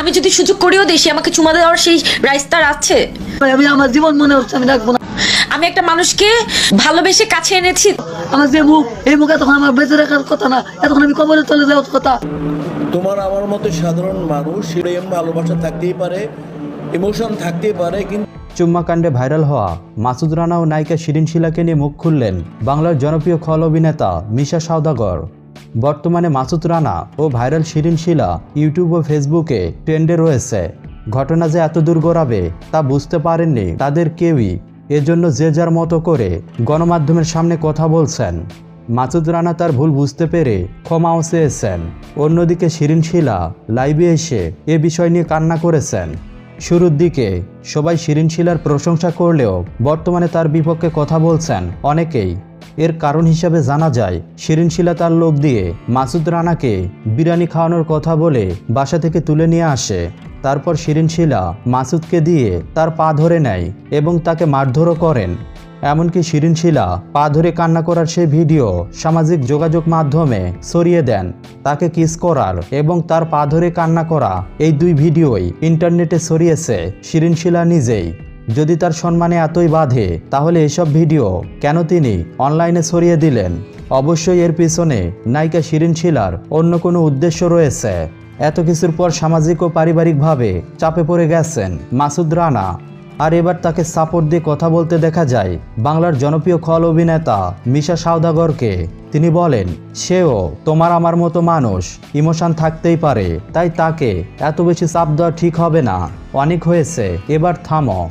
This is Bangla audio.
আমি যদি সুযোগ করেও দিই সে আমাকে চুমা দেওয়ার সেই রাইস্তার আছে? আমি আমার জীবন মনে হচ্ছে আমি রাখব না। আমি একটা মানুষকে ভালোবেসে কাছে এনেছি। আমার যে মুখ এই মুখ এতক্ষণ আমার বেঁচে রাখার কথা না এতক্ষণ আমি কবরে চলে যাওয়ার কথা। তোমার আমার মতো সাধারণ মানুষ প্রেম ভালোবাসা থাকতেই পারে ইমোশন থাকতেই পারে কিন্তু চুম্মাকাণ্ডে ভাইরাল হওয়া মাসুদ রানা ও নায়িকা শিরিন শিলাকে নিয়ে মুখ খুললেন বাংলার জনপ্রিয় খল অভিনেতা মিশা সওদাগর। বর্তমানে মাসুদ রানা ও ভাইরাল শিরিন শিলা ইউটিউব ও ফেসবুকে ট্রেন্ডে রয়েছে। ঘটনা যে এত দূর গড়াবে তা বুঝতে পারেননি তাদের কেউই। এজন্য যে যার মতো করে গণমাধ্যমের সামনে কথা বলছেন। মাসুদ রানা তার ভুল বুঝতে পেরে ক্ষমাও চেয়েছেন। অন্যদিকে শিরিন শিলা লাইভে এসে এ বিষয় নিয়ে কান্না করেছেন। শুরুর দিকে সবাই শিরিন শিলার প্রশংসা করলেও বর্তমানে তার বিপক্ষে কথা বলছেন অনেকেই। এর কারণ হিসাবে জানা যায় শিরিন শিলা তার লোক দিয়ে মাসুদ রানাকে বিরিয়ানি খাওয়ানোর কথা বলে বাসা থেকে তুলে নিয়ে আসে। তারপর শিরিন শিলা মাসুদকে দিয়ে তার পা ধরে নেয় এবং তাকে মারধরও করেন। এমনকি শিরিন শিলা পা ধরে কান্না করার সেই ভিডিও সামাজিক যোগাযোগ মাধ্যমে ছড়িয়ে দেন। তাকে কিস করার এবং তার পা ধরে কান্না করা এই দুই ভিডিওই ইন্টারনেটে ছড়িয়েছে। শিরিন শিলা নিজেই যদি তার সম্মানে এতই বাধে, তাহলে এসব ভিডিও কেন তিনি অনলাইনে ছড়িয়ে দিলেন? অবশ্যই এর পিছনে নায়িকা শিরিন শিলার অন্য কোনো উদ্দেশ্য রয়েছে। এত কিছুর পর সামাজিক ও পারিবারিকভাবে চাপে পড়ে গেছেন মাসুদ রানা। আর এবার তাকে সাপোর্ট দিয়ে কথা বলতে দেখা যায় বাংলার জনপ্রিয় খল অভিনেতা মিশা সাওদাগরকে। তিনি বলেন, সেও তোমার আমার মতো মানুষ, ইমোশন থাকতেই পারে, তাই তাকে এত বেশি চাপ দেওয়া ঠিক হবে না। অনেক হয়েছে, এবার থামো।